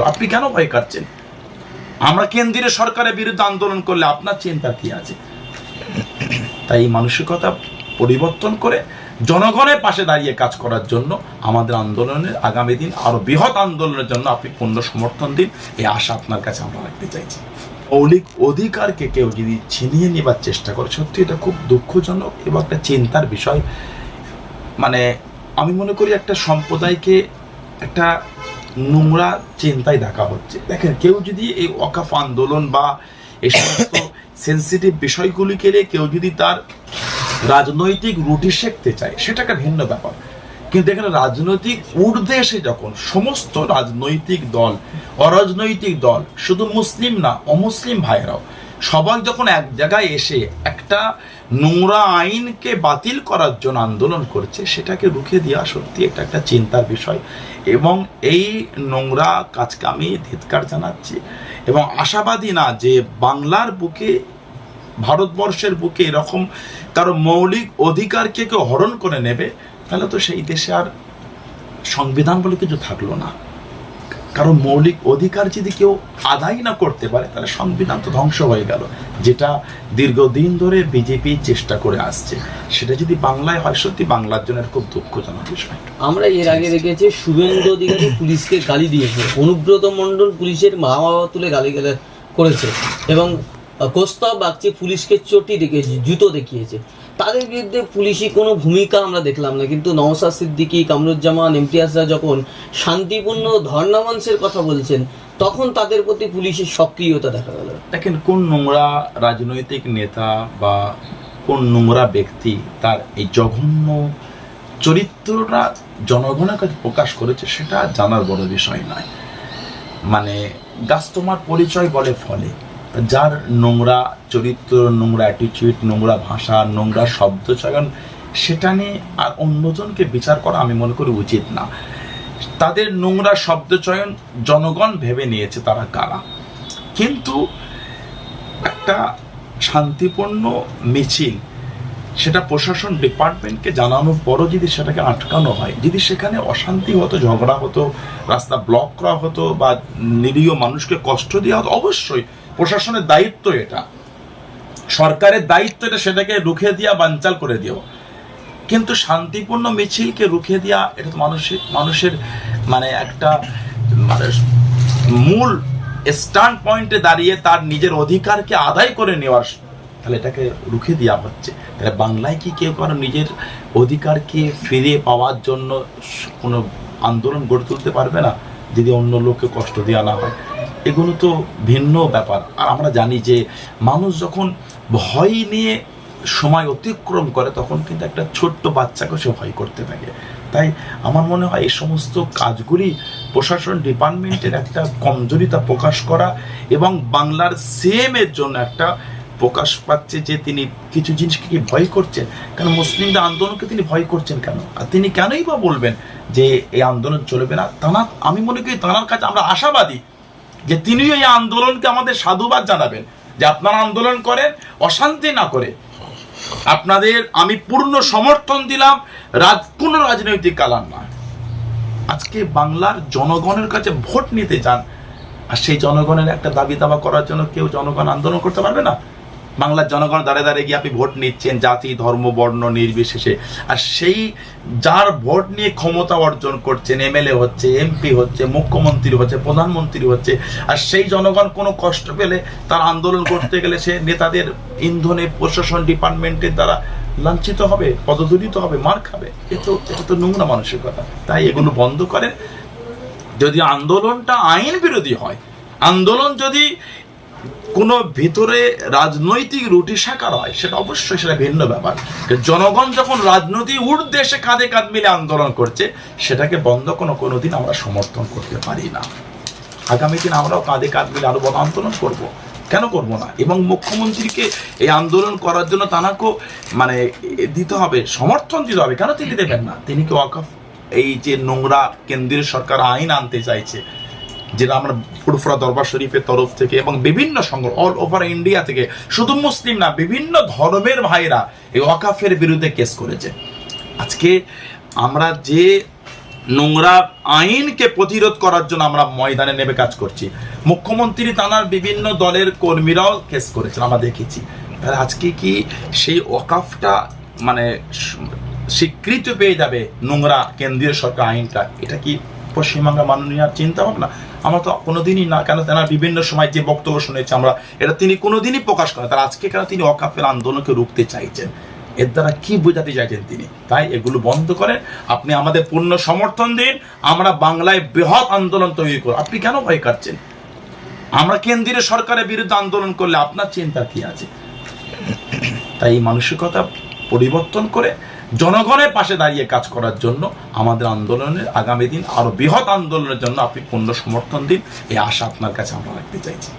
আপনি কেন ভয় কাটছেন? আমরা কেন্দ্রীয় সরকারের বিরুদ্ধে আন্দোলন করলে আপনার চিন্তা কি আছে? তাই এই মানসিকতা পরিবর্তন করে জনগণের পাশে দাঁড়িয়ে কাজ করার জন্য আমাদের আন্দোলনের আগামী দিন আরও বৃহৎ আন্দোলনের জন্য আপনি পূর্ণ সমর্থন দিন। এই আশা আপনার কাছে আমরা রাখতে চাইছি। মৌলিক অধিকারকে কেউ যদি ছিনিয়ে নেবার চেষ্টা করে, সত্যি এটা খুব দুঃখজনক এবং একটা চিন্তার বিষয়। মানে আমি মনে করি একটা সম্প্রদায়কে একটা নোংরা চিন্তায় দেখা হচ্ছে। দেখেন, কেউ যদি এই ওয়াকাফ আন্দোলন বা এই সমস্ত সেন্সিটিভ বিষয়গুলিকে নিয়ে কেউ যদি তার রাজনৈতিক রুটি শেখতে চায়, সেটা একটা ভিন্ন ব্যাপার। কিন্তু এখানে রাজনৈতিক ঊর্ধ্বে এসে যখন সমস্ত রাজনৈতিক দল, অরাজনৈতিক দল, শুধু মুসলিম না, অমুসলিম ভাইরাও সবাই যখন এক জায়গায় এসে একটা নোংরা আইনকে বাতিল করার জন্য আন্দোলন করছে, সেটাকে রুখে দেওয়া সত্যি এটা একটা চিন্তার বিষয়। এবং এই নোংরা কাজকে আমি ধিৎকার জানাচ্ছি। এবং আশাবাদী না যে বাংলার বুকে, ভারতবর্ষের বুকে এরকম কারও মৌলিক অধিকারকে কেউ হরণ করে নেবে, তাহলে তো সেই দেশে আর সংবিধান বলে কিছু থাকল না। কারণ মৌলিক অধিকার যদি কেউ আদায় না করতে পারে, তাহলে সংবিধান তো ধ্বংস হয়ে গেল। যেটা দীর্ঘদিন ধরে বিজেপি চেষ্টা করে আসছে, সেটা যদি বাংলায় হয়, সত্যি বাংলার জন্য খুব দুঃখজনক বিষয়। আমরা এর আগে দেখেছি শুভেন্দু অধিকারী পুলিশকে গালি দিয়েছে। অনুব্রত মণ্ডল পুলিশের মা বাবা তুলে গালি করেছে এবং কোস্তাব বাগচি পুলিশকে চটি দেখিয়েছে জুতো দেখিয়েছে। তাদের বিরুদ্ধে পুলিশি কোনো ভূমিকা আমরা দেখলাম না। কিন্তু নওসাদ সিদ্দিকী, কামরুজ্জামান ইমতিয়াজরা যখন শান্তিপূর্ণ ধর্ণামঞ্চের কথা বলছেন, তখন তাদের প্রতি পুলিশের সক্রিয়তা দেখা গেল। দেখেন, কোন নোংরা রাজনৈতিক নেতা বা কোন নোংরা ব্যক্তি তার এই জঘন্য চরিত্রটা জনগণের কাছে প্রকাশ করেছে, সেটা জানার বড় বিষয় নয়। মানে গাছ পরিচয় বলে ফলে। যার নোংরা চরিত্র, নোংরা অ্যাটিটিউড নোংরা ভাষা, নোংরা শব্দ চয়ন, সেটা নিয়ে আর অন্যজনকে বিচার করা আমি মনে করি উচিত না। তাদের নোংরা শব্দ চয়ন জনগণ ভেবে নিয়েছে তারা কারা। কিন্তু একটা শান্তিপূর্ণ মিছিল, সেটা প্রশাসন ডিপার্টমেন্টকে জানানোর পরও যদি সেটাকে আটকানো হয়, যদি সেখানে অশান্তি হতো, ঝগড়া হতো, রাস্তা ব্লক করা হতো বা নিরীহ মানুষকে কষ্ট দেওয়া হতো, অবশ্যই প্রশাসনের দায়িত্ব এটা। সরকারের দায়িত্ব এটা, সেটাকে রুখে দেওয়া বানচাল করে দেওয়া। কিন্তু শান্তিপূর্ণ মিছিলকে রুখে দেওয়া এটা তো মানুষের মানুষের মানে একটা মানে মূল স্ট্যান্ড পয়েন্টে দাঁড়িয়ে তার নিজের অধিকারকে আদায় করে নেওয়ার তাহলে এটাকে রুখে দেওয়া হচ্ছে। তাহলে বাংলায় কি কেউ কারও নিজের অধিকারকে ফিরে পাওয়ার জন্য কোনো আন্দোলন গড়ে তুলতে পারবে না? যদি অন্য লোককে কষ্ট দেওয়া না হয়। এগুলো তো ভিন্ন ব্যাপার। আর আমরা জানি যে মানুষ যখন ভয় নিয়ে সময় অতিক্রম করে, তখন কিন্তু একটা ছোট্ট বাচ্চাকে সে ভয় করতে থাকে। তাই আমার মনে হয় এই সমস্ত কাজগুলি প্রশাসন ডিপার্টমেন্টের একটা কমজোরিতা প্রকাশ করা এবং বাংলার সেমের জন্য একটা প্রকাশ পাচ্ছে যে তিনি কিছু জিনিসকে কি ভয় করছেন? কেন মুসলিমদের আন্দোলনকে তিনি ভয় করছেন কেন? আর তিনি কেনই বা বলবেন যে এই আন্দোলন চলবে না? তাঁর, আমি মনে করি তাঁর কাছে আমরা আশাবাদী যে তিনিও এই আন্দোলনকে আমাদের সাধুবাদ জানাবেন, যে আপনারা আন্দোলন করেন, অশান্তি না করে। আপনাদের আমি পূর্ণ সমর্থন দিলাম, রাজ, কোনো রাজনৈতিক কালার না। আজকে বাংলার জনগণের কাছে ভোট নিতে চান, আর সেই জনগণের একটা দাবি দাবা করার জন্য কেউ জনগণ আন্দোলন করতে পারবে না? বাংলার জনগণ দাঁড়িয়ে দাঁড়িয়ে গিয়ে আপনি ভোট নিচ্ছেন, জাতি, ধর্ম, বর্ণ, নির্বিশেষে। আর সেই যার ভোট নিয়ে ক্ষমতা অর্জন করছেন, এমএলএ হচ্ছে, এমপি হচ্ছে, মুখ্যমন্ত্রী হচ্ছে, প্রধানমন্ত্রী হচ্ছে, আর সেই জনগণ কোনো কষ্ট পেলে তার আন্দোলন করতে গেলে সে নেতাদের ইন্ধনে প্রশাসন ডিপার্টমেন্টের দ্বারা লাঞ্ছিত হবে, পদদলিত হবে, মার খাবে। এ তো এটা তো নোংরা মানসিকতা তাই এগুলো বন্ধ করে যদি আন্দোলনটা আইন বিরোধী হয়, আন্দোলন যদি কোনো ভিতরে রাজনৈতিক রুটি সাকার হয় সেটা অবশ্যই সেটা ভিন্ন ব্যাপার। জনগণ যখন রাজনৈতিক উর্দেশে কাঁধে কাঁধ মিলে আন্দোলন করছে, সেটাকে বন্ধ কোনো কোনো দিন আমরা সমর্থন করতে পারি না। আগামী দিন আমরাও কাঁধে কাঁধ মিলে আরও বড় আন্দোলন করব। কেন করব না? এবং মুখ্যমন্ত্রীকে এই আন্দোলন করার জন্য তানাকেও মানে দিতে হবে, সমর্থন দিতে হবে। কেন তিনি দেবেন না? তিনি কি ওয়াকফ, এই যে নোংরা কেন্দ্রীয় সরকার আইন আনতে চাইছে যেটা আমরা ফুরফুরা দরবার শরীফের তরফ থেকে এবং বিভিন্ন সংগঠন অল ওভার ইন্ডিয়া থেকে, শুধু মুসলিম না, বিভিন্ন ধর্মের ভাইরা এই ওয়াকাফের বিরুদ্ধে কেস করেছে। আজকে আমরা যে নোংরা আইনকে প্রতিরোধ করার জন্য আমরা ময়দানে নেমে কাজ করছি, মুখ্যমন্ত্রী তানার বিভিন্ন দলের কর্মীরাও কেস করেছেন, আমরা দেখেছি। তাহলে আজকে কি সেই ওকাফটা মানে স্বীকৃতি পেয়ে যাবে নোংরা কেন্দ্রীয় সরকার আইনটা? এটা কি পশ্চিমবঙ্গের মাননীয় চিন্তা ভাবনা আমরা তো কোনোদিনই না, কেন তেনার বিভিন্ন সময় যে বক্তব্য শুনেছি আমরা, এটা তিনি কোনোদিনই প্রকাশ করেন তার আজকে কেন তিনি অকাপের আন্দোলনকে রুখতে চাইছেন? এর দ্বারা কি বোঝাতে চাইছেন তিনি? তাই এগুলো বন্ধ করেন। আপনি আমাদের পূর্ণ সমর্থন দিন। আমরা বাংলায় বৃহৎ আন্দোলন তৈরি করব। আপনি কেন ভয় কাটছেন? আমরা কেন্দ্রীয় সরকারের বিরুদ্ধে আন্দোলন করলে আপনার চিন্তা কি আছে? তাই মানসিকতা পরিবর্তন করে জনগণের পাশে দাঁড়িয়ে কাজ করার জন্য আমাদের আন্দোলনের আগামী দিন আরও বৃহৎ আন্দোলনের জন্য আপনি পূর্ণ সমর্থন দিন। এই আশা আপনার কাছে আমরা রাখতে চাইছি।